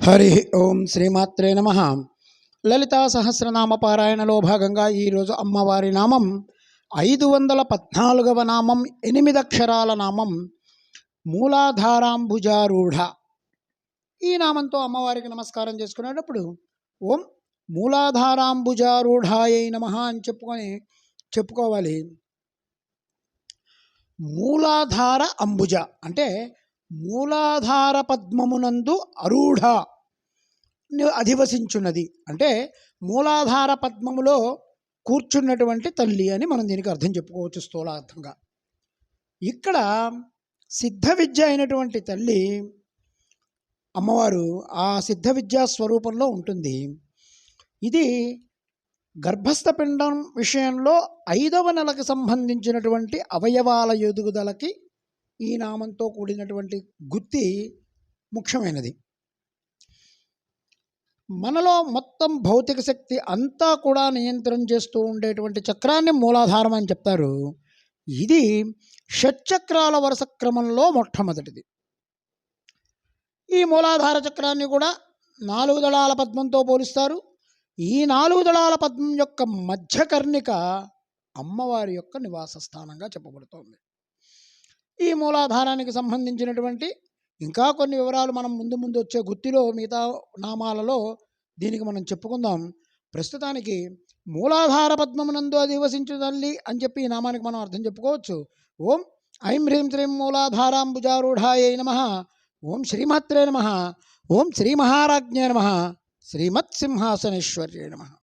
హరి ఓం శ్రీమాత్రే నమ. లలితా సహస్రనామ పారాయణలో భాగంగా ఈరోజు అమ్మవారి నామం ఐదు వందల పద్నాలుగవ నామం ఎనిమిది అక్షరాల నామం మూలాధారాంబుజారూఢ. ఈ నామంతో అమ్మవారికి నమస్కారం చేసుకునేటప్పుడు ఓం మూలాధారాంబుజారూఢాయ నమ అని చెప్పుకొని చెప్పుకోవాలి. మూలాధార అంబుజ అంటే మూలాధార పద్మమునందు అరూఢ అధివసించున్నది. అంటే మూలాధార పద్మములో కూర్చున్నటువంటి తల్లి అని మనం దీనికి అర్థం చెప్పుకోవచ్చు స్థూలార్థంగా. ఇక్కడ సిద్ధ విద్య అయినటువంటి తల్లి అమ్మవారు ఆ సిద్ధ విద్యా స్వరూపంలో ఉంటుంది. ఇది గర్భస్థ పిండం విషయంలో ఐదవ నెలకు సంబంధించినటువంటి అవయవాల ఎదుగుదలకి ఈ నామంతో కూడినటువంటి గుత్తి ముఖ్యమైనది. మనలో మొత్తం భౌతిక శక్తి అంతా కూడా నియంత్రణ చేస్తూ ఉండేటువంటి చక్రాన్ని మూలాధారం అని చెప్తారు. ఇది షట్చక్రాల వరుస క్రమంలో మొట్టమొదటిది. ఈ మూలాధార చక్రాన్ని కూడా నాలుగు దళాల పద్మంతో పోలుస్తారు. ఈ నాలుగు దళాల పద్మం యొక్క మధ్యకర్ణిక అమ్మవారి యొక్క నివాస స్థానంగా చెప్పబడుతోంది. ఈ మూలాధారానికి సంబంధించినటువంటి ఇంకా కొన్ని వివరాలు మనం ముందు ముందు వచ్చే గుత్తిలో మిగతా నామాలలో దీనికి మనం చెప్పుకుందాం. ప్రస్తుతానికి మూలాధార పద్మమునందు అధివసించు తల్లి అని చెప్పి ఈ నామానికి మనం అర్థం చెప్పుకోవచ్చు. ఓం ఐం హ్రీం శ్రీం మూలాధారాంబుజారూఢాయ నమ. ఓం శ్రీమాత్రే నమ. ఓం శ్రీ మహారాజ్ఞే నమ. శ్రీమత్ సింహాసనేశ్వర్యే నమ.